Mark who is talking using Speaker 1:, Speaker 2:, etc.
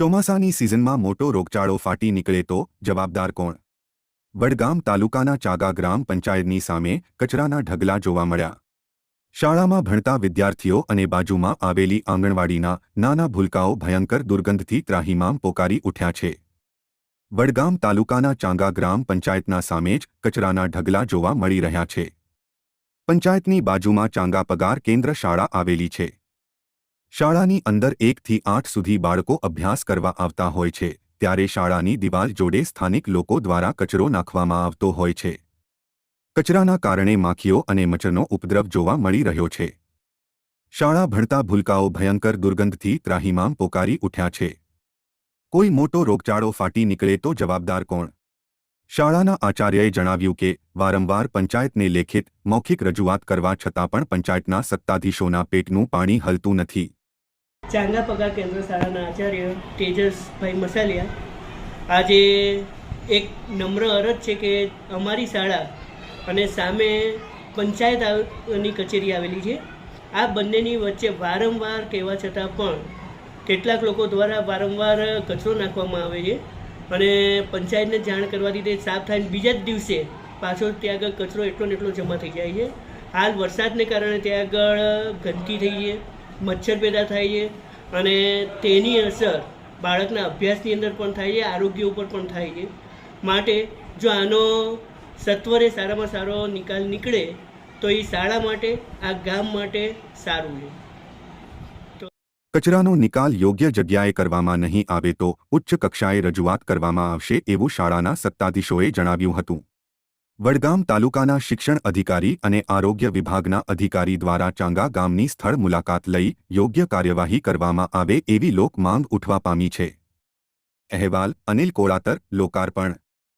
Speaker 1: ચોમાસાની સિઝનમાં મોટો રોગચાળો ફાટી નીકળે તો જવાબદાર કોણ? વડગામ તાલુકાના ચાગા ગ્રામ પંચાયતની સામે કચરાના ઢગલા જોવા મળ્યા. શાળામાં ભણતા વિદ્યાર્થીઓ અને બાજુમાં આવેલી આંગણવાડીના નાના ભૂલકાઓ ભયંકર દુર્ગંધથી ત્રાહીમામ પોકારી ઉઠ્યા છે. વડગામ તાલુકાના ચાંગા ગ્રામ પંચાયતના સામે જ કચરાના ઢગલા જોવા મળી રહ્યા છે. પંચાયતની બાજુમાં ચાંગા પગાર કેન્દ્ર શાળા આવેલી છે. શાળાની અંદર એકથી આઠ સુધી બાળકો અભ્યાસ કરવા આવતા હોય છે, ત્યારે શાળાની દિવાલ જોડે સ્થાનિક લોકો દ્વારા કચરો નાખવામાં આવતો હોય છે. કચરાના કારણે માખીઓ અને મચ્છરનો ઉપદ્રવ જોવા મળી રહ્યો છે. શાળા ભણતા ભૂલકાઓ ભયંકર દુર્ગંધથી ત્રાહીમામ પોકારી ઉઠ્યા છે. કોઈ મોટો રોગચાળો ફાટી નીકળે તો જવાબદાર કોણ? શાળાના આચાર્યએ જણાવ્યું કે, વારંવાર પંચાયતને લેખિત, મૌખિક રજૂઆત કરવા છતાં પણ પંચાયતના સત્તાધીશોના પેટનું પાણી હલતું નથી.
Speaker 2: ચાંગા પગાર કેન્દ્ર શાળાના આચાર્ય તેજસભાઈ મસાલિયા. આજે એક નમ્ર અરજ છે કે અમારી શાળા અને સામે પંચાયત આવની કચેરી આવેલી છે. આ બંનેની વચ્ચે વારંવાર કહેવા છતાં પણ કેટલાક લોકો દ્વારા વારંવાર કચરો નાખવામાં આવે છે અને પંચાયતને જાણ કરવાથી તે સાફ થાય બીજા જ દિવસે પાછો ત્યાં આગળ કચરો એટલો ને એટલો જમા થઈ જાય છે. હાલ વરસાદને કારણે ત્યાં આગળ ગંદકી થઈ છે. મચ્છર પેદા થાય છે અને તેની અસર બાળકના અભ્યાસની અંદર પણ થાય છે, આરોગ્ય ઉપર પણ થાય છે. માટે જો આનો સત્વરે સારામાં સારો નિકાલ નીકળે, તો એ શાળા માટે, આ ગામ માટે સારું છે.
Speaker 1: કચરાનો નિકાલ યોગ્ય જગ્યાએ કરવામાં નહીં આવે તો ઉચ્ચ કક્ષાએ રજૂઆત કરવામાં આવશે એવું શાળાના સત્તાધીશોએ જણાવ્યું હતું. વડગામ તાલુકાના શિક્ષણ અધિકારી અને આરોગ્ય વિભાગના અધિકારી દ્વારા ચાંગા ગામની સ્થળ મુલાકાત લઈ યોગ્ય કાર્યવાહી કરવામાં આવે એવી લોક માંગ ઉઠવા પામી છે. અહેવાલ અનિલ કોળાતર, લોકાર્પણ